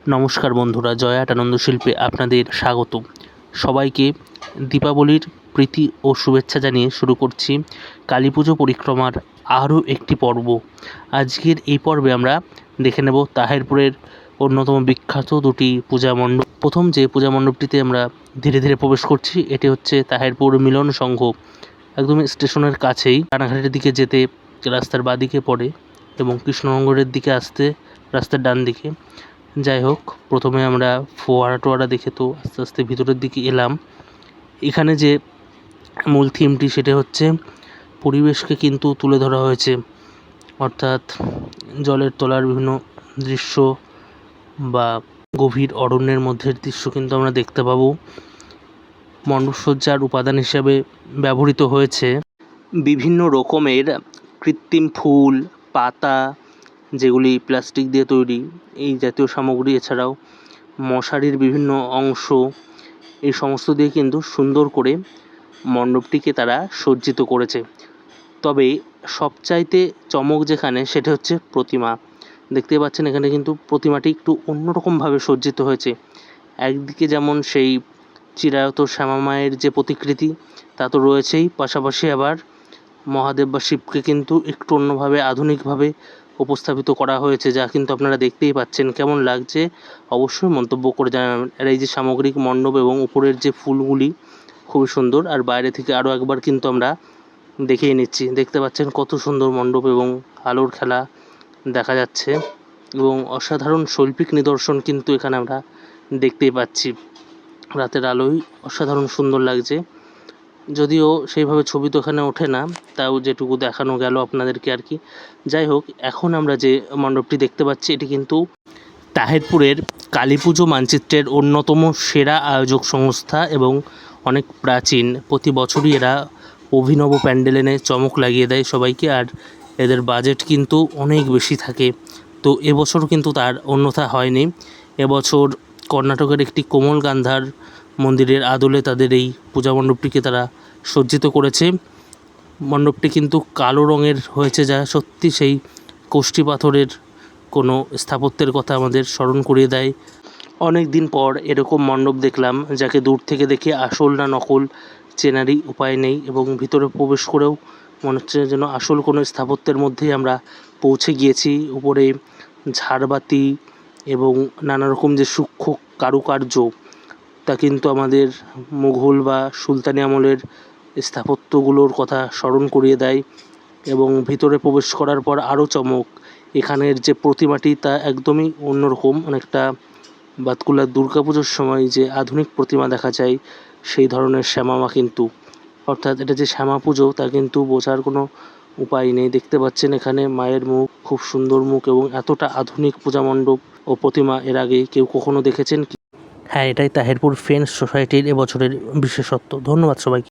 নমস্কার বন্ধুরা জয়াট আনন্দ শিল্পে আপনাদের স্বাগত সবাইকে দীপাবলির প্রীতি ও শুভেচ্ছা জানিয়ে শুরু করছি কালী পুজো পরিক্রমার আরও একটি পর্ব। আজকের এই পর্বে আমরা দেখে নেব তাহেরপুরের অন্যতম বিখ্যাত দুটি পূজা মণ্ডপ। প্রথম যে পূজা মণ্ডপটিতে আমরা ধীরে ধীরে প্রবেশ করছি, এটি হচ্ছে তাহেরপুর মিলন সংঘ। একদম স্টেশনের কাছেই রানাঘাটের দিকে যেতে রাস্তার বাঁদিকে পড়ে এবং কৃষ্ণনগরের দিকে আসতে রাস্তার ডান দিকে যাই হোক প্রথমে আমরা ফোয়ারা টোয়ারা দেখে তো আস্তে আস্তে ভিতরের দিকে এলাম। এখানে যে মূল থিমটি সেটা হচ্ছে পরিবেশকে কিন্তু তুলে ধরা হয়েছে। অর্থাৎ জলের তলার বিভিন্ন দৃশ্য বা গভীর অরণ্যের মধ্যের দৃশ্য কিন্তু আমরা দেখতে পাবো। মণ্ডপসজ্জার উপাদান হিসাবে ব্যবহৃত হয়েছে। বিভিন্ন রকমের কৃত্রিম ফুল, পাতা যেগুলি প্লাস্টিক দিয়ে তৈরি, এই জাতীয় সামগ্রী, এছাড়াও মশারির বিভিন্ন অংশ, এই সমস্ত দিয়ে কিন্তু সুন্দর করে মণ্ডপটিকে তারা সজ্জিত করেছে। তবে সবচাইতে চমক যেখানে, সেটা হচ্ছে প্রতিমা। দেখতে পাচ্ছেন, এখানে কিন্তু প্রতিমাটি একটু অন্যরকমভাবে সজ্জিত হয়েছে। একদিকে যেমন সেই চিরায়ত শ্যামা মায়ের যে প্রতিকৃতি, তা তো রয়েছেই। পাশাপাশি আবার মহাদেব বা শিবকে কিন্তু একটু অন্যভাবে, আধুনিকভাবে উপস্থাপিত করা হয়েছে, যা কিন্তু আপনারা দেখতেই পাচ্ছেন। কেমন লাগছে? অবশ্যই মন্তব্য করে জানাবেন। আর এই যে সামগ্রিক মণ্ডপ এবং উপরের যে ফুলগুলি, খুবই সুন্দর। আর বাইরে থেকে আরও একবার কিন্তু আমরা দেখিয়ে নিচ্ছি। দেখতে পাচ্ছেন কত সুন্দর মণ্ডপ এবং আলোর খেলা দেখা যাচ্ছে। এবং অসাধারণ শৈল্পিক নিদর্শন কিন্তু এখানে আমরা দেখতেই পাচ্ছি। রাতের আলোয় অসাধারণ সুন্দর লাগছে। যদিও সেইভাবে ছবি তো এখানে ওঠে না, তাও যেটুকু দেখানো গেল আপনাদেরকে আর কি। যাই হোক, এখন আমরা যে মণ্ডপটি দেখতে পাচ্ছি, এটি কিন্তু তাহেরপুরের কালী পুজো মানচিত্রের অন্যতম সেরা আয়োজক সংস্থা এবং অনেক প্রাচীন। প্রতি বছরই এরা অভিনব প্যান্ডেল এনে চমক লাগিয়ে দেয় সবাইকে, আর এদের বাজেট কিন্তু অনেক বেশি থাকে। তো এবছর কিন্তু তার অন্যথা হয়নি। এবছর কর্ণাটকের একটি কোমল গান্ধার মন্দিরের আদলে তাদের এই পূজা মণ্ডপটিকে তারা সজ্জিত করেছে। মণ্ডপটি কিন্তু কালো রঙের হয়েছে যা সত্যি সেই কোষ্ঠী পাথরের কোনো স্থাপত্যের কথা আমাদের স্মরণ করিয়ে দেয়। অনেক দিন পর এরকম মণ্ডপ দেখলাম, যাকে দূর থেকে দেখে আসল না নকল চেনারই উপায় নেই এবং ভিতরে প্রবেশ করেও মনে হচ্ছে যেন আসল কোনো স্থাপত্যের মধ্যেই আমরা পৌঁছে গিয়েছি। উপরে ঝাড়বাতি এবং নানা রকম যে সূক্ষ্ম কারুকার্য তা কিন্তু আমাদের মুঘল বা সুলতানি আমলের স্থাপত্যগুলোর কথা স্মরণ করিয়ে দেয় এবং ভিতরে প্রবেশ করার পর আরও চমক। এখানের যে প্রতিমাটি তা একদমই অন্যরকম, অনেকটা বাতকুলার দুর্গা পুজোর সময় যে আধুনিক প্রতিমা দেখা যায়, সেই ধরনের শ্যামামা কিন্তু। অর্থাৎ এটা যে শ্যামা পুজো, তা কিন্তু বোঝার কোনো উপায় নেই। দেখতে পাচ্ছেন এখানে মায়ের মুখ, খুব সুন্দর মুখ এবং এতটা আধুনিক পূজা মণ্ডপ ও প্রতিমা এর আগে কেউ কখনো দেখেছেন হ্যাঁ এটাই তাহেরপুর ফ্রেন্ডস সোসাইটির এবছরের বিশেষত্ব। ধন্যবাদ সবাইকে।